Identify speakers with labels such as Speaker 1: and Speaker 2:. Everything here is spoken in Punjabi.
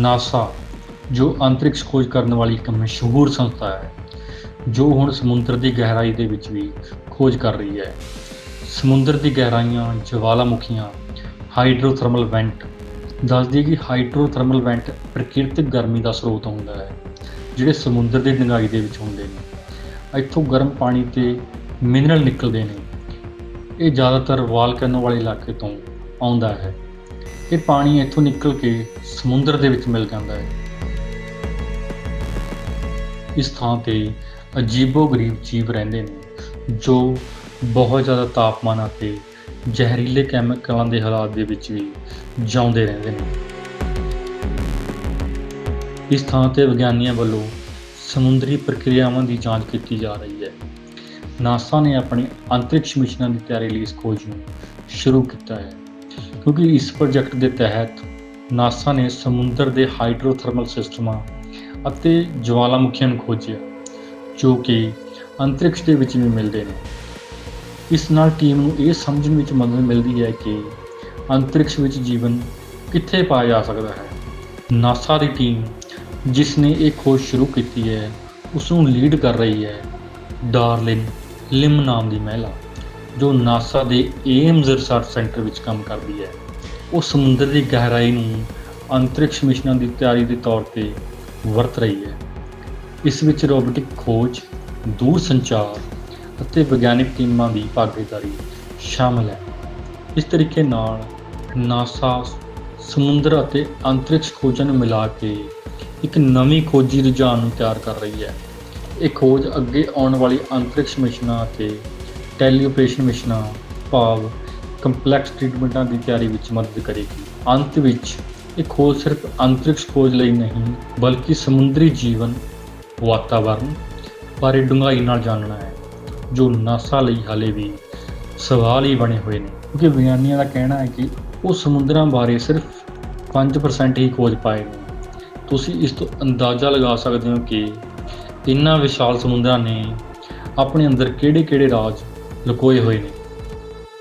Speaker 1: ਨਾਸਾ, ਜੋ ਅੰਤਰਿਕਸ਼ ਖੋਜ ਕਰਨ ਵਾਲੀ ਇੱਕ ਮਸ਼ਹੂਰ ਸੰਸਥਾ ਹੈ, ਜੋ ਹੁਣ ਸਮੁੰਦਰ ਦੀ ਗਹਿਰਾਈ ਦੇ ਵਿੱਚ ਵੀ ਖੋਜ ਕਰ ਰਹੀ ਹੈ। ਸਮੁੰਦਰ ਦੀ ਗਹਿਰਾਈਆਂ ਜਵਾਲਾਮੁਖੀਆਂ, ਹਾਈਡਰੋਥਰਮਲ ਵੈਂਟ ਦੱਸਦੀ ਕਿ ਹਾਈਡਰੋਥਰਮਲ ਵੈਂਟ ਪ੍ਰਕਿਰਤਿਕ ਗਰਮੀ ਦਾ ਸਰੋਤ ਹੁੰਦਾ ਹੈ, ਜਿਹੜੇ ਸਮੁੰਦਰ ਦੀ ਡੂੰਘਾਈ ਦੇ ਵਿੱਚ ਹੁੰਦੇ ਨੇ। ਇੱਥੋਂ ਗਰਮ ਪਾਣੀ ਤੇ ਮਿਨਰਲ ਨਿਕਲਦੇ ਨੇ। ਇਹ ਜ਼ਿਆਦਾਤਰ ਵਾਲਕੈਨੋ ਵਾਲੇ ਇਲਾਕੇ ਤੋਂ ਆਉਂਦਾ ਹੈ। ਇਹ ਪਾਣੀ ਇੱਥੋਂ ਨਿਕਲ ਕੇ ਸਮੁੰਦਰ ਦੇ ਵਿੱਚ ਮਿਲ ਜਾਂਦਾ ਹੈ। ਇਸ ਥਾਂ ਤੇ ਅਜੀਬੋ-ਗਰੀਬ ਜੀਵ ਰਹਿੰਦੇ ਨੇ, ਜੋ ਬਹੁਤ ਜ਼ਿਆਦਾ ਤਾਪਮਾਨ ਅਤੇ ਜ਼ਹਿਰੀਲੇ ਕੈਮੀਕਲਾਂ ਦੇ ਹਾਲਾਤ ਦੇ ਵਿੱਚ ਵੀ ਜਿਉਂਦੇ ਰਹਿੰਦੇ ਨੇ। ਇਸ ਥਾਂ ਤੇ ਵਿਗਿਆਨੀਆਂ ਵੱਲੋਂ ਸਮੁੰਦਰੀ ਪ੍ਰਕਿਰਿਆਵਾਂ ਦੀ ਜਾਂਚ ਕੀਤੀ ਜਾ ਰਹੀ ਹੈ। ਨਾਸਾ ਨੇ ਆਪਣੇ ਅੰਤਰਿਕਸ਼ ਮਿਸ਼ਨਾਂ ਦੀ ਤਿਆਰੀ ਲਈ ਇਸ ਖੋਜ ਨੂੰ ਸ਼ੁਰੂ ਕੀਤਾ ਹੈ। ਕਿਉਂਕਿ ਇਸ ਪ੍ਰੋਜੈਕਟ ਦੇ ਤਹਿਤ ਨਾਸਾ ਨੇ ਸਮੁੰਦਰ ਦੇ ਹਾਈਡਰੋਥਰਮਲ ਸਿਸਟਮਾਂ ਅਤੇ ਜਵਾਲਾਮੁਖੀਆਂ ਨੂੰ ਖੋਜਿਆ, ਜੋ ਕਿ ਅੰਤਰਿਕਸ਼ ਦੇ ਵਿੱਚ ਵੀ ਮਿਲਦੇ ਨੇ। ਇਸ ਨਾਲ ਟੀਮ ਨੂੰ ਇਹ ਸਮਝਣ ਵਿੱਚ ਮਦਦ ਮਿਲਦੀ ਹੈ ਕਿ ਅੰਤਰਿਕਸ਼ ਵਿੱਚ ਜੀਵਨ ਕਿੱਥੇ ਪਾਇਆ ਜਾ ਸਕਦਾ ਹੈ। ਨਾਸਾ ਦੀ ਟੀਮ ਜਿਸ ਨੇ ਇਹ ਖੋਜ ਸ਼ੁਰੂ ਕੀਤੀ ਹੈ ਉਸ ਨੂੰ ਲੀਡ ਕਰ ਰਹੀ ਹੈ ਡਾਰਲਿਨ ਲਿਮ ਨਾਮ ਦੀ ਮਹਿਲਾ। ਜੋ ਨਾਸਾ ਦੇ ਏਮਜ਼ ਰਿਸਰਚ ਸੈਂਟਰ ਵਿੱਚ ਕੰਮ ਕਰਦੀ ਹੈ, ਉਹ ਸਮੁੰਦਰ ਦੀ ਗਹਿਰਾਈ ਨੂੰ ਅੰਤਰਿਕਸ਼ ਮਿਸ਼ਨਾਂ ਦੀ ਤਿਆਰੀ ਦੇ ਤੌਰ ਤੇ ਵਰਤ ਰਹੀ ਹੈ। ਇਸ ਵਿੱਚ ਰੋਬੋਟਿਕ ਖੋਜ ਦੂਰ ਸੰਚਾਰ ਅਤੇ ਵਿਗਿਆਨਕ ਟੀਮਾਂ ਦੀ ਭਾਗੀਦਾਰੀ ਸ਼ਾਮਲ ਹੈ। ਇਸ ਤਰੀਕੇ ਨਾਲ ਨਾਸਾ ਸਮੁੰਦਰ ਅਤੇ ਅੰਤਰਿਕਸ਼ ਖੋਜਾਂ ਨੂੰ ਮਿਲਾ ਕੇ ਇੱਕ ਨਵੀਂ ਖੋਜੀ ਰੁਝਾਨ ਨੂੰ ਤਿਆਰ ਕਰ ਰਹੀ ਹੈ। ਇਹ ਖੋਜ ਅੱਗੇ ਆਉਣ ਵਾਲੀ ਅੰਤਰਿਕਸ਼ ਮਿਸ਼ਨਾਂ ਅਤੇ ਟੈਲੀਓਪਰੇਸ਼ਨ ਮਿਸ਼ਨਾਂ, ਭਾਵ ਕੰਪਲੈਕਸ ਟ੍ਰੀਟਮੈਂਟਾਂ ਦੀ ਤਿਆਰੀ ਵਿੱਚ ਮਦਦ ਕਰੇਗੀ। ਅੰਤ ਵਿੱਚ ਇਹ ਖੋਜ ਸਿਰਫ ਅੰਤਰਿਕਸ਼ ਖੋਜ ਲਈ ਨਹੀਂ, ਬਲਕਿ ਸਮੁੰਦਰੀ ਜੀਵਨ ਵਾਤਾਵਰਣ ਬਾਰੇ ਡੂੰਘਾਈ ਨਾਲ ਜਾਣਨਾ ਹੈ, ਜੋ ਨਾਸਾ ਲਈ ਹਾਲੇ ਵੀ ਸਵਾਲ ਹੀ ਬਣੇ ਹੋਏ ਨੇ। ਕਿਉਂਕਿ ਵਿਗਿਆਨੀਆਂ ਦਾ ਕਹਿਣਾ ਹੈ ਕਿ ਉਹ ਸਮੁੰਦਰਾਂ ਬਾਰੇ ਸਿਰਫ 5% ਹੀ ਖੋਜ ਪਾਏ ਨੇ। ਤੁਸੀਂ ਇਸ ਤੋਂ ਅੰਦਾਜ਼ਾ ਲਗਾ ਸਕਦੇ ਹੋ ਕਿ ਇਨ੍ਹਾਂ ਵਿਸ਼ਾਲ ਸਮੁੰਦਰਾਂ ਨੇ ਆਪਣੇ ਅੰਦਰ ਕਿਹੜੇ-ਕਿਹੜੇ ਰਾਜ ਲੁਕੋਏ ਹੋਏ ਨੇ